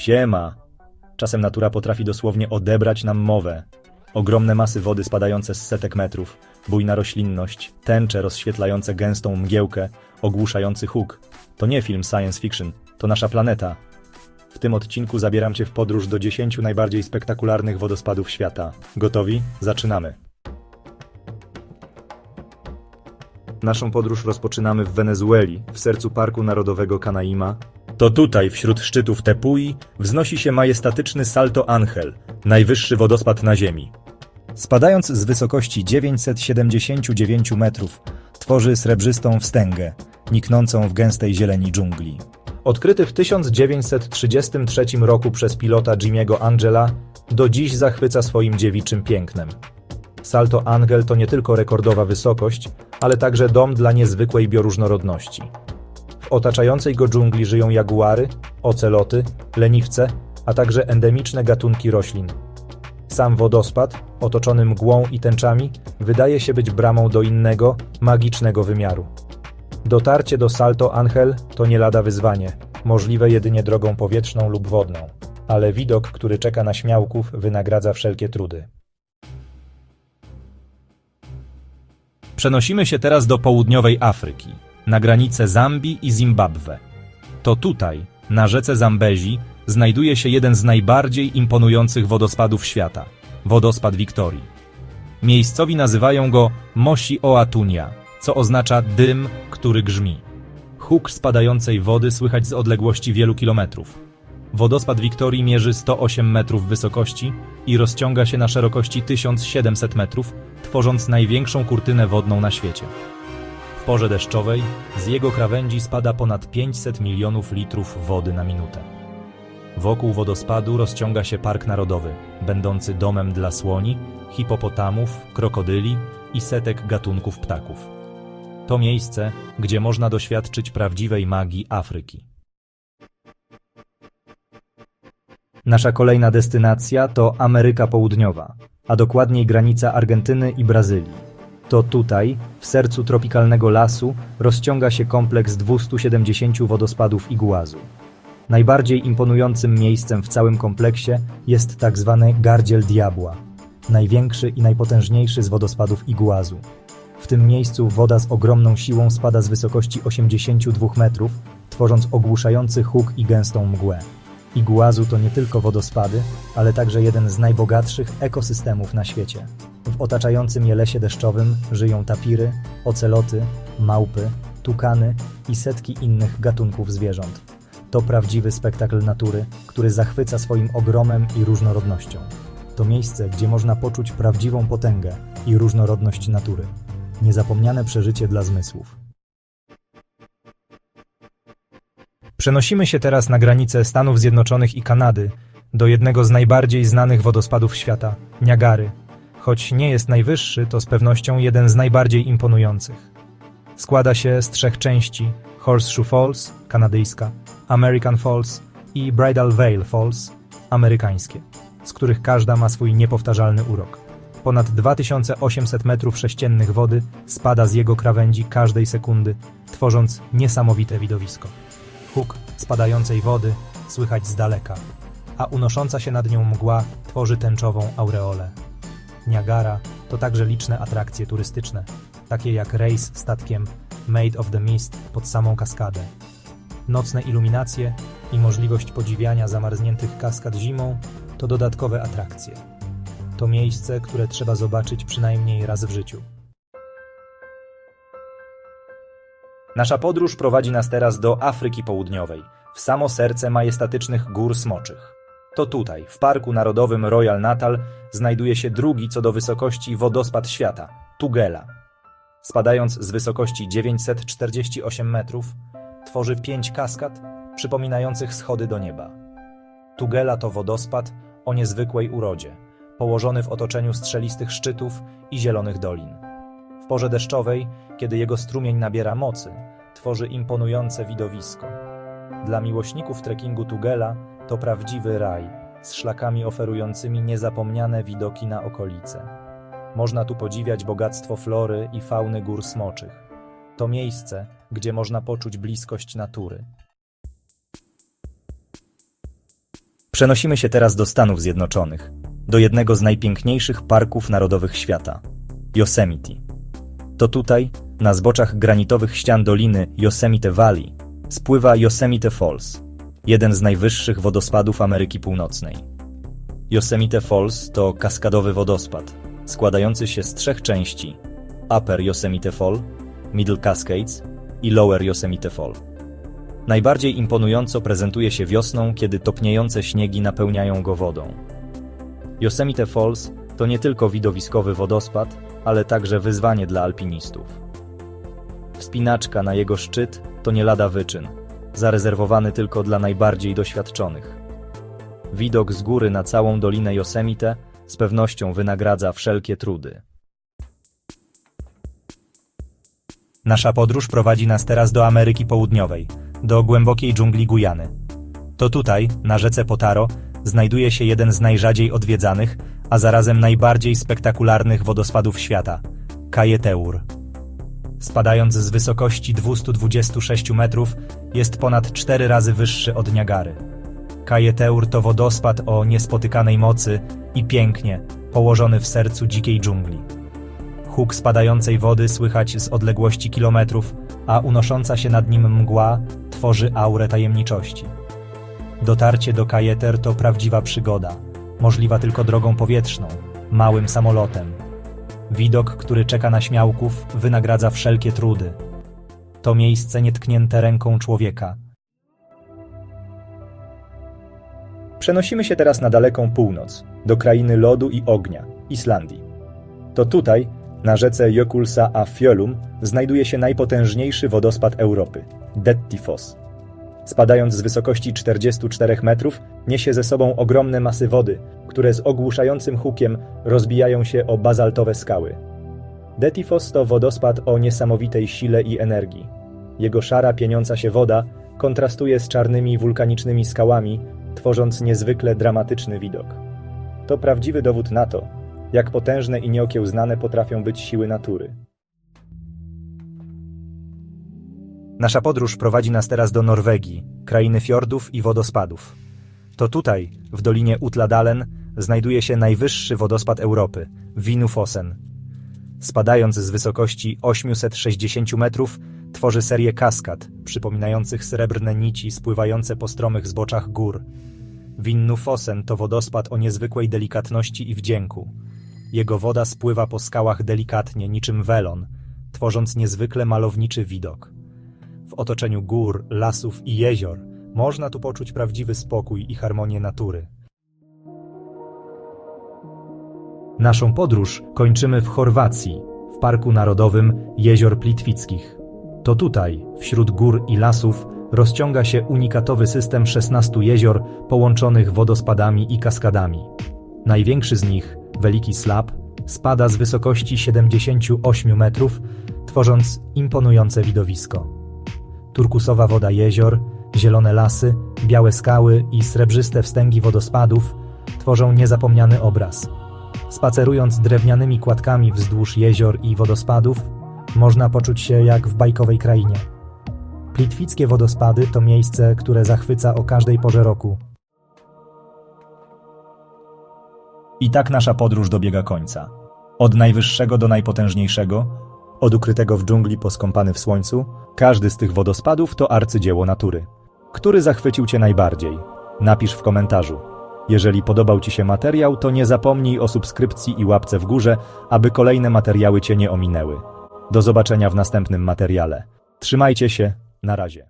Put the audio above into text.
Siema. Czasem natura potrafi dosłownie odebrać nam mowę. Ogromne masy wody spadające z setek metrów, bujna roślinność, tęcze rozświetlające gęstą mgiełkę, ogłuszający huk. To nie film science fiction, to nasza planeta. W tym odcinku zabieram Cię w podróż do 10 najbardziej spektakularnych wodospadów świata. Gotowi? Zaczynamy. Naszą podróż rozpoczynamy w Wenezueli, w sercu Parku Narodowego Canaima. To tutaj, wśród szczytów Tepui, wznosi się majestatyczny Salto Angel, najwyższy wodospad na Ziemi. Spadając z wysokości 979 metrów, tworzy srebrzystą wstęgę, niknącą w gęstej zieleni dżungli. Odkryty w 1933 roku przez pilota Jimmy'ego Angela, do dziś zachwyca swoim dziewiczym pięknem. Salto Angel to nie tylko rekordowa wysokość, ale także dom dla niezwykłej bioróżnorodności. W otaczającej go dżungli żyją jaguary, oceloty, leniwce, a także endemiczne gatunki roślin. Sam wodospad, otoczony mgłą i tęczami, wydaje się być bramą do innego, magicznego wymiaru. Dotarcie do Salto Angel to nie lada wyzwanie, możliwe jedynie drogą powietrzną lub wodną, ale widok, który czeka na śmiałków, wynagradza wszelkie trudy. Przenosimy się teraz do południowej Afryki, na granicę Zambii i Zimbabwe. To tutaj, na rzece Zambezi, znajduje się jeden z najbardziej imponujących wodospadów świata wodospad Wiktorii. Miejscowi nazywają go Mosi Oatunia, co oznacza dym, który grzmi. Huk spadającej wody słychać z odległości wielu kilometrów. Wodospad Wiktorii mierzy 108 metrów wysokości i rozciąga się na szerokości 1700 metrów, tworząc największą kurtynę wodną na świecie. W porze deszczowej z jego krawędzi spada ponad 500 milionów litrów wody na minutę. Wokół wodospadu rozciąga się park narodowy, będący domem dla słoni, hipopotamów, krokodyli i setek gatunków ptaków. To miejsce, gdzie można doświadczyć prawdziwej magii Afryki. Nasza kolejna destynacja to Ameryka Południowa, a dokładniej granica Argentyny i Brazylii. To tutaj, w sercu tropikalnego lasu, rozciąga się kompleks 270 wodospadów Iguazu. Najbardziej imponującym miejscem w całym kompleksie jest tak zwany Gardziel Diabła, największy i najpotężniejszy z wodospadów Iguazu. W tym miejscu woda z ogromną siłą spada z wysokości 82 metrów, tworząc ogłuszający huk i gęstą mgłę. Iguazu to nie tylko wodospady, ale także jeden z najbogatszych ekosystemów na świecie. W otaczającym je lesie deszczowym żyją tapiry, oceloty, małpy, tukany i setki innych gatunków zwierząt. To prawdziwy spektakl natury, który zachwyca swoim ogromem i różnorodnością. To miejsce, gdzie można poczuć prawdziwą potęgę i różnorodność natury. Niezapomniane przeżycie dla zmysłów. Przenosimy się teraz na granicę Stanów Zjednoczonych i Kanady, do jednego z najbardziej znanych wodospadów świata Niagary. Choć nie jest najwyższy, to z pewnością jeden z najbardziej imponujących. Składa się z trzech części: Horseshoe Falls, kanadyjska, American Falls i Bridal Veil Falls, amerykańskie, z których każda ma swój niepowtarzalny urok. Ponad 2800 metrów sześciennych wody spada z jego krawędzi każdej sekundy, tworząc niesamowite widowisko. Huk spadającej wody słychać z daleka, a unosząca się nad nią mgła tworzy tęczową aureolę. Niagara to także liczne atrakcje turystyczne, takie jak rejs statkiem Made of the Mist pod samą kaskadę. Nocne iluminacje i możliwość podziwiania zamarzniętych kaskad zimą to dodatkowe atrakcje. To miejsce, które trzeba zobaczyć przynajmniej raz w życiu. Nasza podróż prowadzi nas teraz do Afryki Południowej, w samo serce majestatycznych gór smoczych. To tutaj, w Parku Narodowym Royal Natal, znajduje się drugi co do wysokości wodospad świata Tugela. Spadając z wysokości 948 metrów, tworzy pięć kaskad przypominających schody do nieba. Tugela to wodospad o niezwykłej urodzie, położony w otoczeniu strzelistych szczytów i zielonych dolin. Porze deszczowej, kiedy jego strumień nabiera mocy, tworzy imponujące widowisko. Dla miłośników trekkingu Tugela to prawdziwy raj, z szlakami oferującymi niezapomniane widoki na okolice. Można tu podziwiać bogactwo flory i fauny gór smoczych. To miejsce, gdzie można poczuć bliskość natury. Przenosimy się teraz do Stanów Zjednoczonych, do jednego z najpiękniejszych parków narodowych świata Yosemite. To tutaj, na zboczach granitowych ścian doliny Yosemite Valley, spływa Yosemite Falls, jeden z najwyższych wodospadów Ameryki Północnej. Yosemite Falls to kaskadowy wodospad, składający się z trzech części: Upper Yosemite Fall, Middle Cascades i Lower Yosemite Fall. Najbardziej imponująco prezentuje się wiosną, kiedy topniejące śniegi napełniają go wodą. Yosemite Falls to nie tylko widowiskowy wodospad, ale także wyzwanie dla alpinistów. Wspinaczka na jego szczyt to nie lada wyczyn, zarezerwowany tylko dla najbardziej doświadczonych. Widok z góry na całą dolinę Yosemite z pewnością wynagradza wszelkie trudy. Nasza podróż prowadzi nas teraz do Ameryki Południowej, do głębokiej dżungli Gujany. To tutaj, na rzece Potaro, znajduje się jeden z najrzadziej odwiedzanych, a zarazem najbardziej spektakularnych wodospadów świata Kajeteur. Spadając z wysokości 226 metrów, jest ponad cztery razy wyższy od Niagary. Kajeteur to wodospad o niespotykanej mocy i pięknie, położony w sercu dzikiej dżungli. Huk spadającej wody słychać z odległości kilometrów, a unosząca się nad nim mgła tworzy aurę tajemniczości. Dotarcie do Kajeter to prawdziwa przygoda, możliwa tylko drogą powietrzną, małym samolotem. Widok, który czeka na śmiałków, wynagradza wszelkie trudy. To miejsce nietknięte ręką człowieka. Przenosimy się teraz na daleką północ, do krainy lodu i ognia, Islandii. To tutaj, na rzece Jökulsa a Fjöllum, znajduje się najpotężniejszy wodospad Europy Dettifoss. Spadając z wysokości 44 metrów, niesie ze sobą ogromne masy wody, które z ogłuszającym hukiem rozbijają się o bazaltowe skały. Dettifoss to wodospad o niesamowitej sile i energii. Jego szara, pieniąca się woda kontrastuje z czarnymi wulkanicznymi skałami, tworząc niezwykle dramatyczny widok. To prawdziwy dowód na to, jak potężne i nieokiełznane potrafią być siły natury. Nasza podróż prowadzi nas teraz do Norwegii, krainy fiordów i wodospadów. To tutaj, w dolinie Utladalen, znajduje się najwyższy wodospad Europy, Winufossen. Spadając z wysokości 860 metrów, tworzy serię kaskad, przypominających srebrne nici spływające po stromych zboczach gór. Winnufossen to wodospad o niezwykłej delikatności i wdzięku. Jego woda spływa po skałach delikatnie, niczym welon, tworząc niezwykle malowniczy widok. Otoczeniu gór, lasów i jezior można tu poczuć prawdziwy spokój i harmonię natury. Naszą podróż kończymy w Chorwacji, w Parku Narodowym Jezior Plitwickich. To tutaj, wśród gór i lasów, rozciąga się unikatowy system 16 jezior połączonych wodospadami i kaskadami. Największy z nich, Veliki Slap, spada z wysokości 78 metrów, tworząc imponujące widowisko. Turkusowa woda jezior, zielone lasy, białe skały i srebrzyste wstęgi wodospadów tworzą niezapomniany obraz. Spacerując drewnianymi kładkami wzdłuż jezior i wodospadów, można poczuć się jak w bajkowej krainie. Plitwickie wodospady to miejsce, które zachwyca o każdej porze roku. I tak nasza podróż dobiega końca. Od najwyższego do najpotężniejszego, od ukrytego w dżungli po skąpany w słońcu, każdy z tych wodospadów to arcydzieło natury. Który zachwycił Cię najbardziej? Napisz w komentarzu. Jeżeli podobał Ci się materiał, to nie zapomnij o subskrypcji i łapce w górze, aby kolejne materiały Cię nie ominęły. Do zobaczenia w następnym materiale. Trzymajcie się, na razie.